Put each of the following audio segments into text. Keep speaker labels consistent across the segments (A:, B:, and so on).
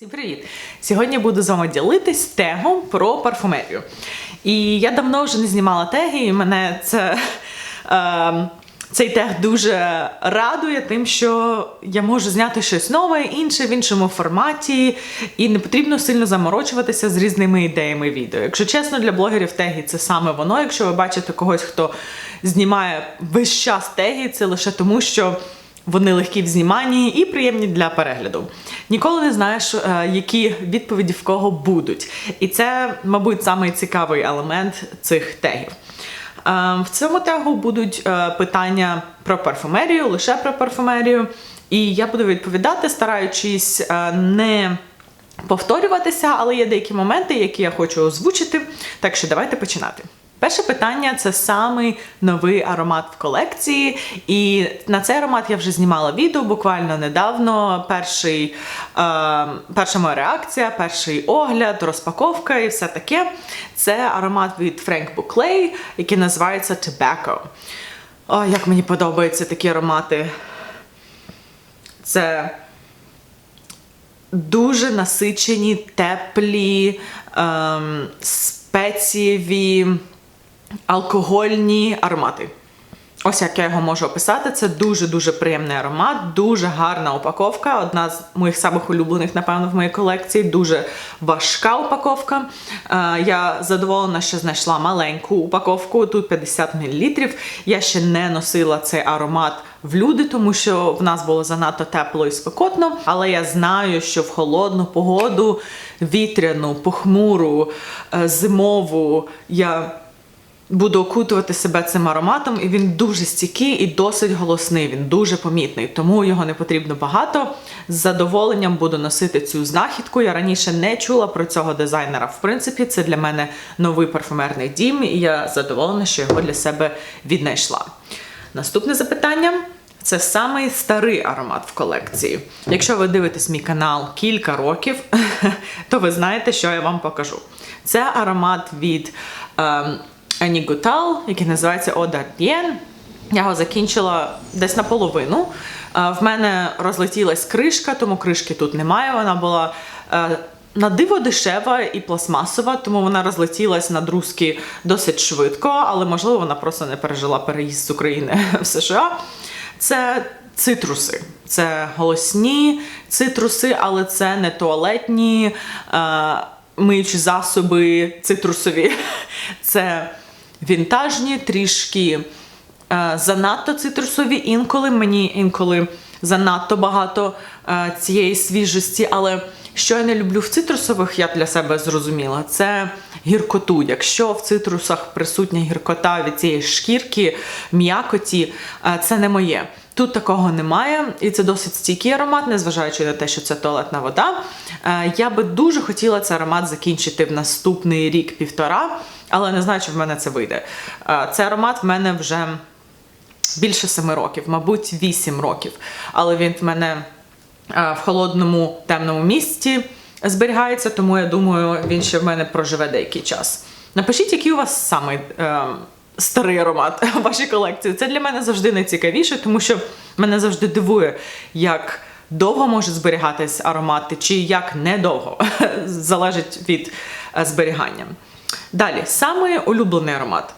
A: Всім привіт! Сьогодні буду з вами ділитись тегом про парфумерію. І я давно вже не знімала теги, і мене це, е, цей тег дуже радує тим, що я можу зняти щось нове, інше в іншому форматі, і не потрібно сильно заморочуватися з різними ідеями відео. Якщо чесно, для блогерів теги це саме воно. Якщо ви бачите когось, хто знімає весь час теги, це лише тому, що. Вони легкі в зніманні і приємні для перегляду. Ніколи не знаєш, е, які відповіді в кого будуть. І це, мабуть, самий цікавий елемент цих тегів. Е, В цьому тегу будуть е, питання про парфумерію, лише про парфумерію. І я буду відповідати, стараючись не повторюватися, але є деякі моменти, які я хочу озвучити. Так що давайте починати. Перше питання це самий новий аромат в колекції. І на цей аромат я вже знімала відео буквально недавно. Перший, е, перша моя реакція, перший огляд, розпаковка і все таке. Це аромат від Frank Buckley, який називається Tobacco. О, як мені подобаються такі аромати. Це дуже насичені, теплі, ем, спецієві, алкогольні аромати. Ось як я його можу описати. Це дуже-дуже приємний аромат, дуже гарна упаковка. Одна з моїх самих улюблених, напевно, в моїй колекції. Дуже важка упаковка. Е, Я задоволена, що знайшла маленьку упаковку. Тут 50 мл. Я ще не носила цей аромат в люди, тому що в нас було занадто тепло і спекотно. Але я знаю, що в холодну погоду, вітряну, похмуру, е, зимову я буду окутувати себе цим ароматом, і він дуже стійкий і досить голосний. Він дуже помітний, тому його не потрібно багато. З задоволенням буду носити цю знахідку. Я раніше не чула про цього дизайнера. В принципі, це для мене новий парфумерний дім, і я задоволена, що його для себе віднайшла. Наступне запитання. Це самий старий аромат в колекції. Якщо ви дивитесь мій канал кілька років, то ви знаєте, що я вам покажу. Це аромат від ем, Ані Гутал, який називається Eau d'Ardienne. Я його закінчила десь наполовину. Е, В мене розлетілась кришка, тому кришки тут немає. Вона була е, на диво дешева і пластмасова, тому вона розлетілась на друзки досить швидко, але можливо вона просто не пережила переїзд з України в США. Це цитруси. Це голосні цитруси, але це не туалетні е, миючі засоби цитрусові. Це вінтажні, трішки е, занадто цитрусові. Інколи мені інколи занадто багато е, цієї свіжості. Але що я не люблю в цитрусових, я для себе зрозуміла, це гіркоту. Якщо в цитрусах присутня гіркота від цієї шкірки, м'якоті, е, це не моє. Тут такого немає, і це досить стійкий аромат, незважаючи на те, що це туалетна вода. Я би дуже хотіла цей аромат закінчити в наступний рік-півтора, але не знаю, чи в мене це вийде. Е, Цей аромат в мене вже більше семи років, мабуть, вісім років. Але він в мене е, в холодному темному місці зберігається, тому я думаю, він ще в мене проживе деякий час. Напишіть, який у вас самий е, старий аромат в вашій колекції. Це для мене завжди найцікавіше, тому що мене завжди дивує, як довго може зберігатись аромати, чи як недовго. Залежить від е, зберігання. Далі, самий улюблений аромат.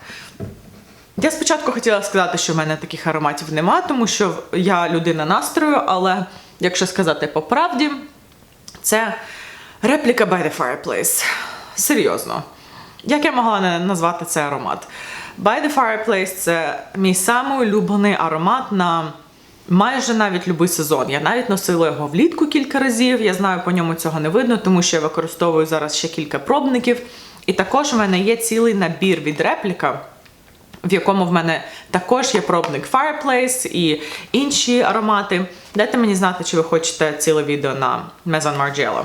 A: Я спочатку хотіла сказати, що в мене таких ароматів нема, тому що я людина настрою, але якщо сказати по правді, це репліка by the fireplace. Серйозно. Як я могла назвати цей аромат? By the fireplace це мій самий улюблений аромат на майже навіть любий сезон. Я навіть носила його влітку кілька разів. Я знаю, по ньому цього не видно, тому що я використовую зараз ще кілька пробників. І також в мене є цілий набір від репліка в якому в мене також є пробник Fireplace і інші аромати. Дайте мені знати, чи ви хочете ціле відео на Maison Margiela.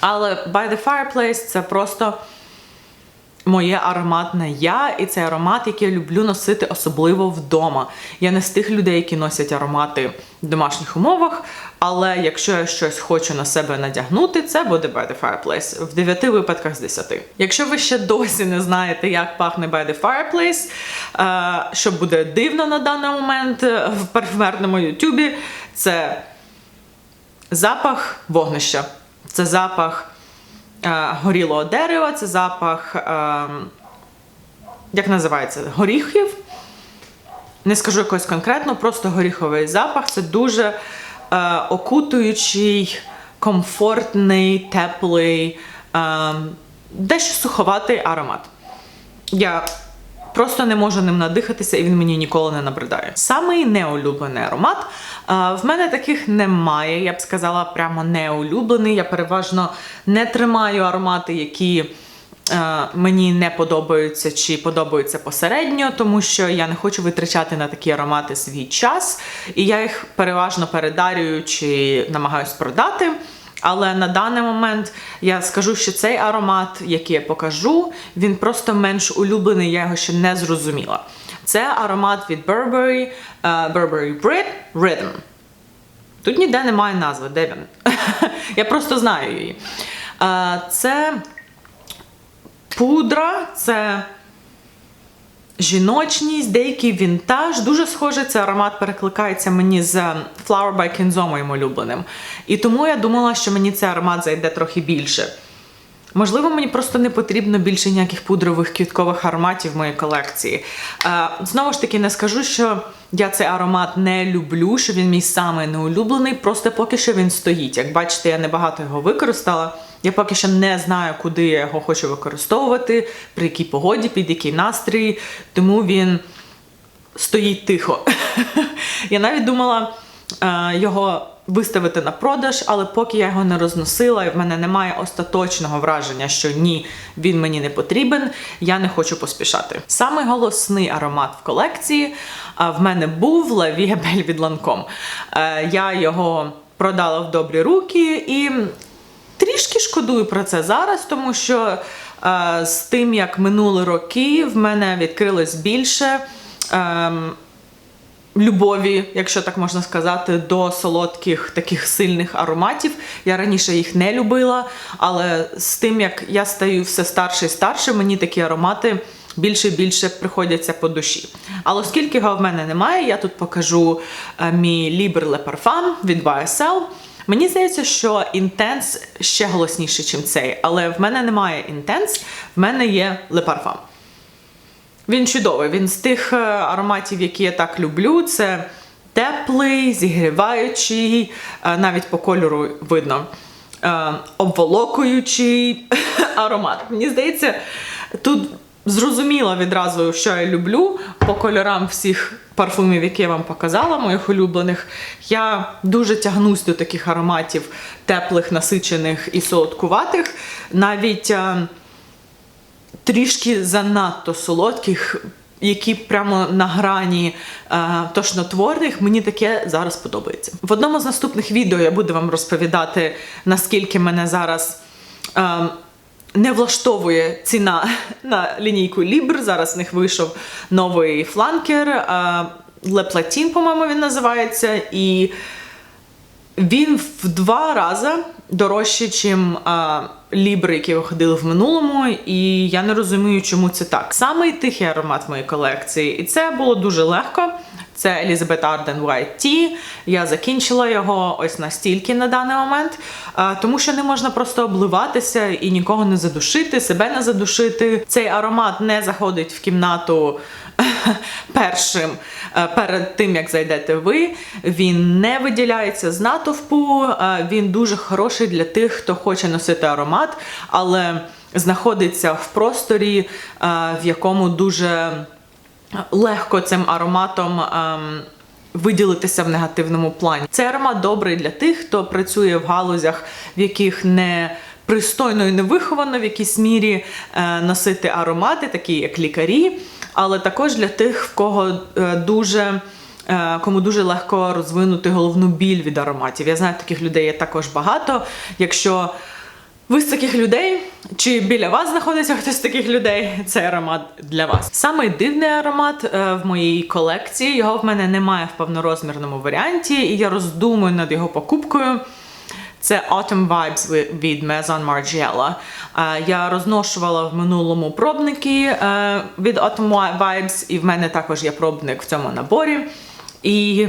A: Але By the Fireplace це просто моє ароматне я, і це аромат, який я люблю носити особливо вдома. Я не з тих людей, які носять аромати в домашніх умовах. Але якщо я щось хочу на себе надягнути, це буде By the Fireplace в 9 випадках з 10. Якщо ви ще досі не знаєте, як пахне By the Fireplace, е, що буде дивно на даний момент е, в парфюмерному Ютубі, це запах вогнища. Це запах горілого дерева, це запах, е, як називається, горіхів. Не скажу якось конкретно, просто горіховий запах. Це дуже е, окутуючий, комфортний, теплий, е, дещо суховатий аромат. Я просто не можу ним надихатися, і він мені ніколи не набридає. Самий неулюблений аромат. е, В мене таких немає. Я б сказала, прямо неулюблений. Я переважно не тримаю аромати, які. е, Мені не подобаються чи подобаються посередньо, тому що я не хочу витрачати на такі аромати свій час, і я їх переважно передарюю чи намагаюсь продати. Але на даний момент я скажу, що цей аромат, який я покажу, він просто менш улюблений, я його ще не зрозуміла. Це аромат від Burberry, е, Burberry Brit Rhythm. Тут ніде немає назви, де він? я просто знаю її. Е, Це пудра, це жіночність, деякий вінтаж. Дуже схоже, цей аромат перекликається мені з Flower by Kenzo, моїм улюбленим. І тому я думала, що мені цей аромат зайде трохи більше. Можливо, мені просто не потрібно більше ніяких пудрових квіткових ароматів в моїй колекції. Е, знову ж таки, не скажу, що я цей аромат не люблю, що він мій самий неулюблений, просто поки що він стоїть. Як бачите, я небагато його використала. Я поки що не знаю, куди я його хочу використовувати, при якій погоді, під який настрій, тому він стоїть тихо. я навіть думала е, його виставити на продаж, але поки я його не розносила, і в мене немає остаточного враження, що ні, він мені не потрібен, я не хочу поспішати. Самий голосний аромат в колекції е, в мене був Vie від Lancome. Е, Я його продала в добрі руки і трішки шкодую про це зараз, тому що е, з тим, як минули роки, в мене відкрилось більше. ем, любові, якщо так можна сказати, до солодких таких сильних ароматів. Я раніше їх не любила, але з тим, як я стаю все старше і старше, мені такі аромати. Більше і більше приходяться по душі. Але оскільки його в мене немає, я тут покажу е, мій Libre Le Parfum від YSL. Мені здається, що Intense ще голосніший, ніж цей, але в мене немає Intense, в мене є Parfum. Він чудовий. Він з тих е, ароматів, які я так люблю. Це теплий, зігріваючий, е, навіть по кольору видно. е, Обволокуючий аромат. Мені здається, тут зрозуміло відразу, що я люблю по кольорам всіх парфумів, які я вам показала, моїх улюблених. Я дуже тягнусь до таких ароматів теплих, насичених і солодкуватих. Навіть. е, трішки занадто солодких, які прямо на грані е, тошнотворних, мені таке зараз подобається. В одному з наступних відео я буду вам розповідати, наскільки мене зараз. Е, не влаштовує ціна на лінійку Libr. Зараз в них вийшов новий фланкер. е, Platine, по-моєму, він називається. І він в два рази дорожче, ніж лібри, які виходили в минулому, і я не розумію, чому це так. Самий тихий аромат моєї колекції, і це було дуже легко. Це Elizabeth Arden White. Я закінчила його ось настільки на даний момент, тому що не можна просто обливатися і нікого не задушити, себе не задушити. Цей аромат не заходить в кімнату першим е, перед тим, як зайдете ви. Він не виділяється з натовпу, е, він дуже хороший для тих, хто хоче носити аромат, але знаходиться в просторі, е, в якому дуже легко цим ароматом. ем, Виділитися в негативному плані. Цей аромат добрий для тих, хто працює в галузях, в яких не пристойно і не виховано в якійсь мірі е, носити аромати, такі як лікарі, але також для тих, в кого е, дуже. е, Кому дуже легко розвинути головну біль від ароматів. Я знаю, таких людей є також багато. Якщо ви з таких людей, чи біля вас знаходиться хтось з таких людей, цей аромат для вас. Самий дивний аромат е, в моїй колекції. Його в мене немає в повнорозмірному варіанті, і я роздумую над його покупкою. Це Autumn Vibes від Maison Margiela. Е, Я розношувала в минулому пробники е, від Autumn Vibes, і в мене також є пробник в цьому наборі. І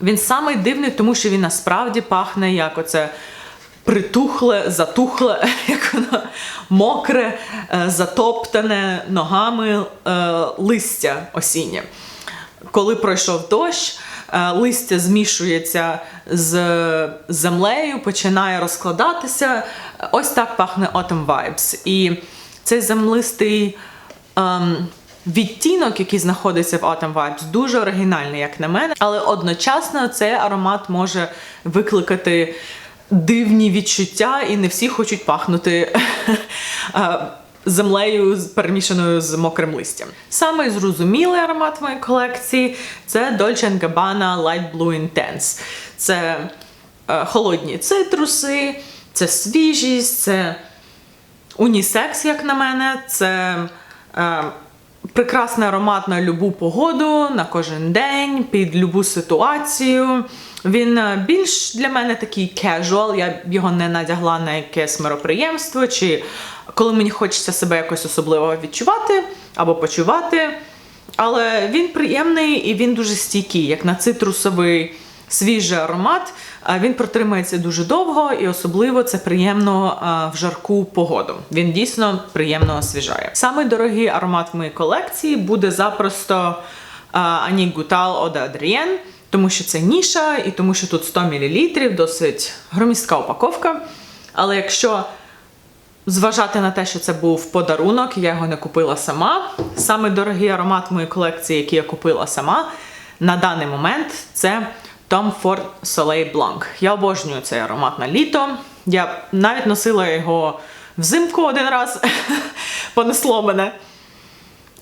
A: він самий дивний, тому що він насправді пахне як оце притухле, затухле, як воно мокре, е, затоптане ногами е, листя осіннє. Коли пройшов дощ, е, листя змішується з землею, починає розкладатися. Ось так пахне Autumn Vibes. І цей землистий ем, відтінок, який знаходиться в Autumn Vibes, дуже оригінальний, як на мене, але одночасно цей аромат може викликати дивні відчуття, і не всі хочуть пахнути. е, Землею перемішаною з мокрим листям. Саме зрозумілий аромат моєї колекції це Dolce Gabbana Light Blue Intense. Це е, холодні цитруси, це свіжість, це унісекс, як на мене, це е, прекрасний аромат на любу погоду, на кожен день, під любу ситуацію. Він е, більш для мене такий casual, я його не надягла на якесь мероприємство, чи коли мені хочеться себе якось особливо відчувати або почувати. Але він приємний і він дуже стійкий, як на цитрусовий свіжий аромат. Він протримається дуже довго і особливо це приємно в жарку погоду. Він дійсно приємно освіжає. Самий дорогий аромат в моїй колекції буде запросто Ані Гутал Ода Адрієн, тому що це ніша і тому що тут 100 мл, досить громістка упаковка. Але якщо зважати на те, що це був подарунок, я його не купила сама. Саме дорогий аромат моєї колекції, який я купила сама, на даний момент це Tom Ford Soleil Blanc. Я обожнюю цей аромат на літо. Я навіть носила його взимку один раз, понесло мене.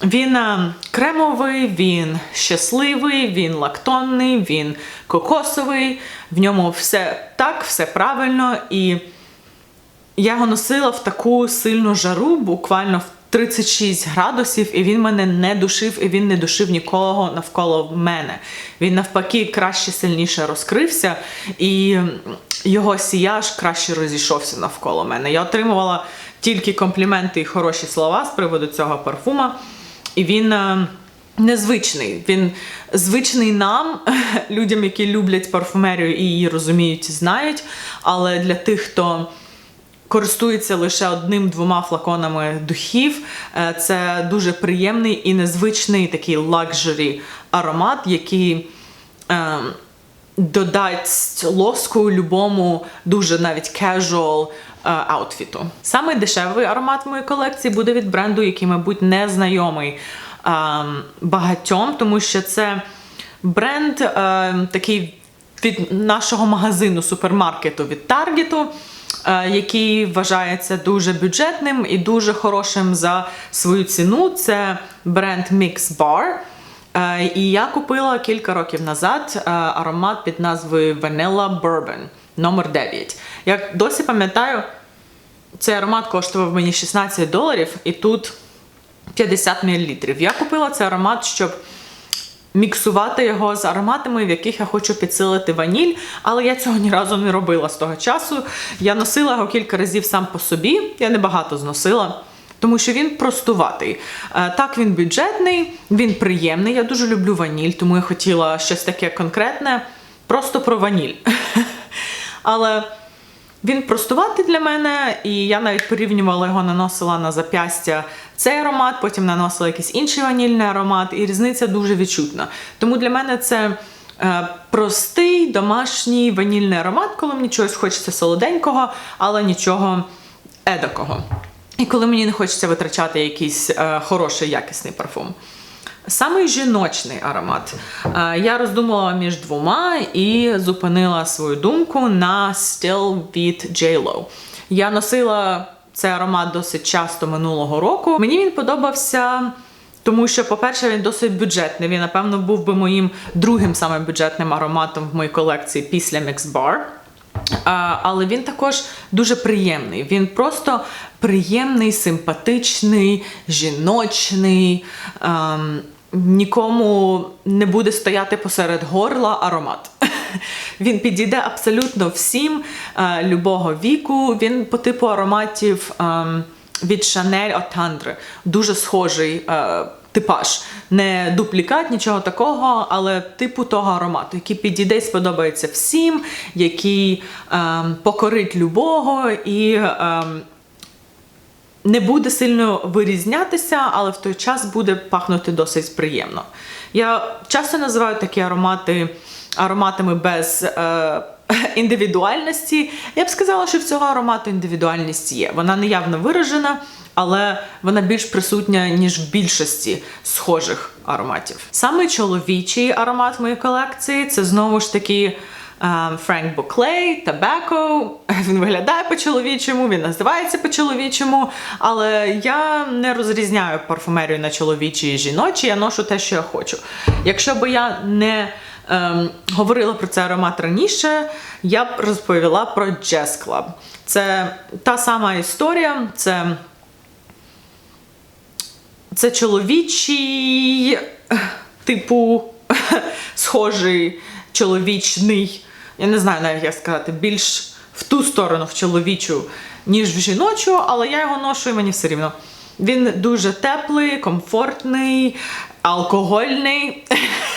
A: Він е, кремовий, він щасливий, він лактонний, він кокосовий. В ньому все так, все правильно. І я його носила в таку сильну жару, буквально в 36 градусів, і він мене не душив, і він не душив нікого навколо мене. Він навпаки краще сильніше розкрився, і його сіяж краще розійшовся навколо мене. Я отримувала тільки компліменти і хороші слова з приводу цього парфума. І він е, незвичний. Він звичний нам, людям, які люблять парфумерію і її розуміють і знають. Але для тих, хто користується лише одним-двома флаконами духів, е, це дуже приємний і незвичний такий лакжері аромат, який. Додасть лоску любому дуже навіть е, аутфіту. Самий дешевий аромат моєї колекції буде від бренду, який, мабуть, не знайомий е, багатьом, тому що це бренд е, такий від нашого магазину супермаркету від Таргету, е, який вважається дуже бюджетним і дуже хорошим за свою ціну. Це бренд Mix Bar. Е, І я купила кілька років назад е, аромат під назвою Vanilla Bourbon номер 9. Я досі пам'ятаю, цей аромат коштував мені 16 доларів, і тут 50 мл. Я купила цей аромат, щоб міксувати його з ароматами, в яких я хочу підсилити ваніль, але я цього ні разу не робила з того часу. Я носила його кілька разів сам по собі, я небагато зносила. Тому що він простуватий. Е, Так, він бюджетний, він приємний. Я дуже люблю ваніль, тому я хотіла щось таке конкретне, просто про ваніль. Але він простуватий для мене, і я навіть порівнювала його, наносила на зап'ястя цей аромат, потім наносила якийсь інший ванільний аромат, і різниця дуже відчутна. Тому для мене це е, простий домашній ванільний аромат, коли мені чогось хочеться солоденького, але нічого едакого. І коли мені не хочеться витрачати якийсь е, хороший якісний парфум. Самий жіночний аромат. Е, Я роздумувала між двома і зупинила свою думку на Still від J.Lo. Я носила цей аромат досить часто минулого року. Мені він подобався. Тому що, по-перше, він досить бюджетний. Він, напевно, був би моїм другим саме бюджетним ароматом в моїй колекції після Mix Bar. А, але він також дуже приємний. Він просто приємний, симпатичний, жіночний. ем, нікому не буде стояти посеред горла аромат. Він підійде абсолютно всім е, любого віку. Він по типу ароматів ем, від Chanel Отандре. Дуже схожий е, типаж. Не дуплікат, нічого такого, але типу того аромату, який підійде сподобається всім, який ем, покорить любого і. Ем, не буде сильно вирізнятися, але в той час буде пахнути досить приємно. Я часто називаю такі аромати ароматами без е, індивідуальності. Я б сказала, що в цього аромату індивідуальність є. Вона не явно виражена, але вона більш присутня, ніж в більшості схожих ароматів. Саме чоловічий аромат моїй колекції це знову ж таки. Френк Буклей, Tobacco. Він виглядає по-чоловічому, він називається по-чоловічому, але я не розрізняю парфумерію на чоловічі і жіночі, я ношу те, що я хочу. Якщо б я не ем, говорила про цей аромат раніше, я б розповіла про Jazz Club. Це та сама історія, це, це чоловічий, типу, схожий чоловічний, я не знаю навіть як сказати, більш в ту сторону в чоловічу, ніж в жіночу, але я його ношу і мені все рівно. Він дуже теплий, комфортний, алкогольний.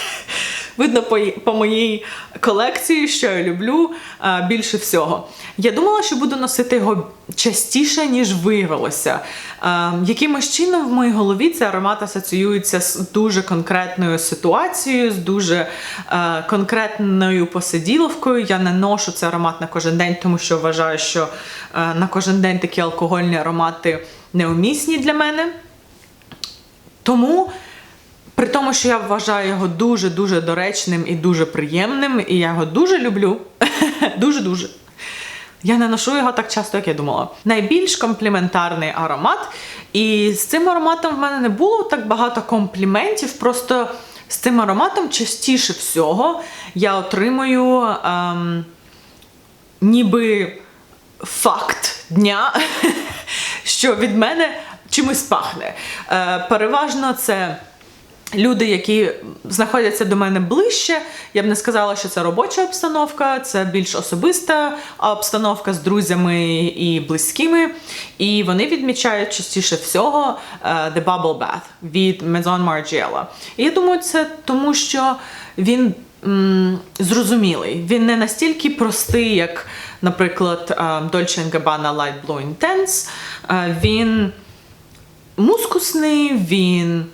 A: Видно по, по моїй колекції, що я люблю а, більше всього. Я думала, що буду носити його частіше, ніж виявилося. А, якимось чином в моїй голові цей аромат асоціюється з дуже конкретною ситуацією, з дуже а, конкретною посиділовкою. Я не ношу цей аромат на кожен день, тому що вважаю, що а, на кожен день такі алкогольні аромати неумісні для мене. Тому. При тому, що я вважаю його дуже-дуже доречним і дуже приємним, і я його дуже люблю. Дуже-дуже. Я не ношу його так часто, як я думала. Найбільш компліментарний аромат. І з цим ароматом в мене не було так багато компліментів. Просто з цим ароматом частіше всього я отримую ем, ніби факт дня, що від мене чимось пахне. Е, переважно це. Люди, які знаходяться до мене ближче, я б не сказала, що це робоча обстановка, це більш особиста обстановка з друзями і близькими. І вони відмічають частіше всього е, The Bubble Bath від Maison Margiela. І я думаю, це тому, що він м, зрозумілий. Він не настільки простий, як, наприклад, е, Dolce Gabbana Light Blue Intense. Е, Він мускусний, він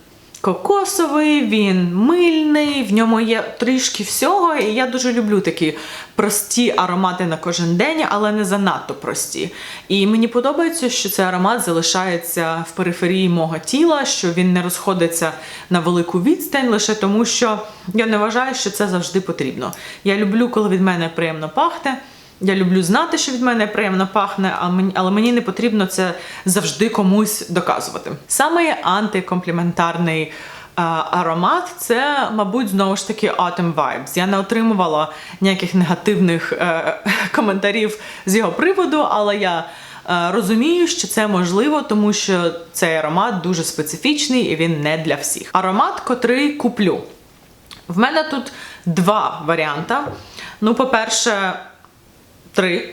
A: кокосовий, він мильний, в ньому є трішки всього. І я дуже люблю такі прості аромати на кожен день, але не занадто прості. І мені подобається, що цей аромат залишається в периферії мого тіла, що він не розходиться на велику відстань, лише тому, що я не вважаю, що це завжди потрібно. Я люблю, коли від мене приємно пахне. Я люблю знати, що від мене приємно пахне, але мені не потрібно це завжди комусь доказувати. Саме антикомпліментарний аромат це, мабуть, знову ж таки Autumn Vibes. Я не отримувала ніяких негативних е, коментарів з його приводу, але я. е, Розумію, що це можливо, тому що цей аромат дуже специфічний і він не для всіх. Аромат, котрий куплю. В мене тут два варіанти. Ну, по-перше, Три.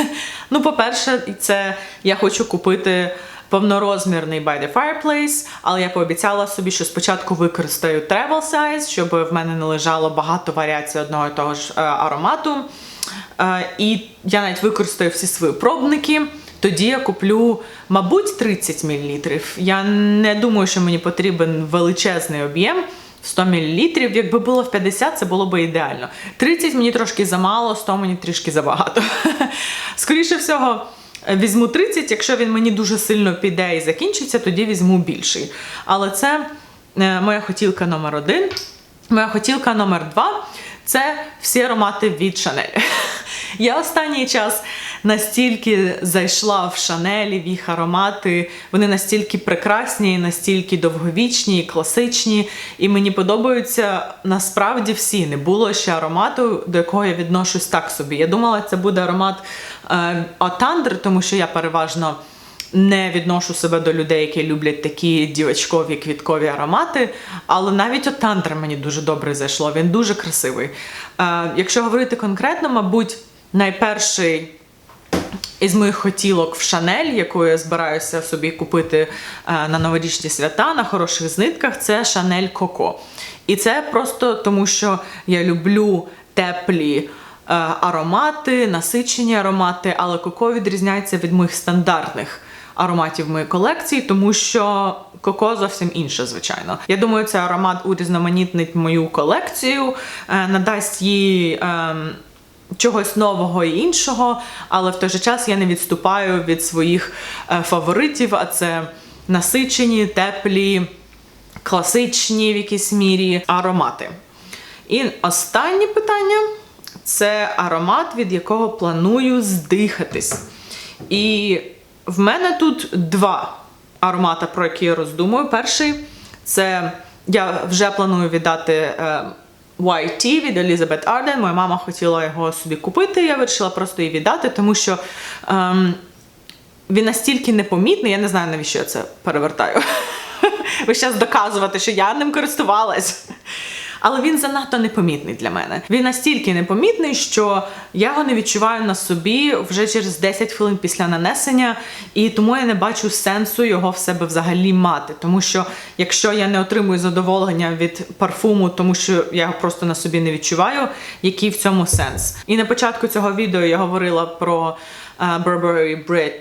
A: ну, по-перше, це я хочу купити повнорозмірний by the fireplace, але я пообіцяла собі, що спочатку використаю travel size, щоб в мене не лежало багато варіацій одного і того ж е, аромату. Е, і я навіть використаю всі свої пробники. Тоді я куплю, мабуть, 30 мл. Я не думаю, що мені потрібен величезний об'єм. 100 мл, якби було в 50, це було б ідеально. 30 мені трошки замало, 100 мені трішки забагато. Скоріше всього, візьму 30, якщо він мені дуже сильно піде і закінчиться, тоді візьму більший. Але це е, моя хотілка номер один. Моя хотілка номер два це всі аромати від Chanel. Я останній час настільки зайшла в Шанелі, в їх аромати. Вони настільки прекрасні, настільки довговічні, класичні. І мені подобаються насправді всі. Не було ще аромату, до якого я відношусь так собі. Я думала, це буде аромат е, Отандр, тому що я переважно. Не відношу себе до людей, які люблять такі дівочкові квіткові аромати, але навіть от Тандра мені дуже добре зайшло. Він дуже красивий. Е, якщо говорити конкретно, мабуть, найперший із моїх хотілок в Шанель, яку я збираюся собі купити е, на новорічні свята на хороших знитках, це Шанель Коко. І це просто тому, що я люблю теплі е, аромати, насичені аромати, але коко відрізняється від моїх стандартних ароматів моєї колекції, тому що коко зовсім інше, звичайно. Я думаю, цей аромат урізноманітнить мою колекцію, е, надасть їй. ем, чогось нового і іншого, але в той же час я не відступаю від своїх е, фаворитів, а це насичені, теплі, класичні в якійсь мірі аромати. І останнє питання це аромат, від якого планую здихатись. І в мене тут два аромати, про які я роздумую. Перший це я вже планую віддати е, YT від Елізабет Арден. Моя мама хотіла його собі купити. Я вирішила просто її віддати, тому що ем, він настільки непомітний, я не знаю, навіщо я це перевертаю. Ви зараз доказувати, що я ним користувалась. Але він занадто непомітний для мене. Він настільки непомітний, що я його не відчуваю на собі вже через 10 хвилин після нанесення, і тому я не бачу сенсу його в себе взагалі мати. Тому що якщо я не отримую задоволення від парфуму, тому що я його просто на собі не відчуваю, який в цьому сенс. І на початку цього відео я говорила про е, Burberry Brit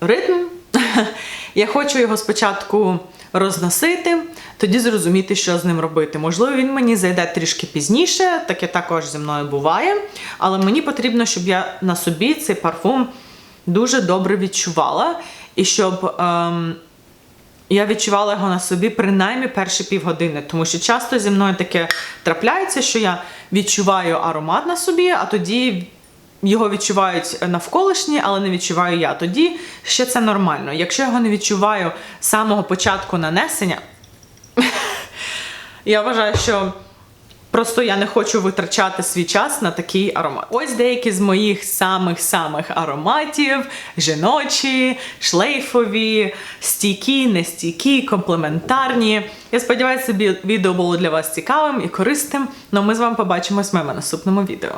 A: ритм. Я хочу його спочатку розносити, тоді зрозуміти, що з ним робити. Можливо, він мені зайде трішки пізніше, таке також зі мною буває. Але мені потрібно, щоб я на собі цей парфум дуже добре відчувала, і щоб. Ем, я відчувала його на собі принаймні перші півгодини, тому що часто зі мною таке трапляється, що я відчуваю аромат на собі, а тоді його відчувають навколишні, але не відчуваю я. Тоді ще це нормально. Якщо його не відчуваю з самого початку нанесення, я вважаю, що просто я не хочу витрачати свій час на такий аромат. Ось деякі з моїх самих-самих ароматів: жіночі, шлейфові, стійкі, нестійкі, комплементарні. Я сподіваюся, відео було для вас цікавим і корисним. Ну ми з вами побачимось в моєму наступному відео.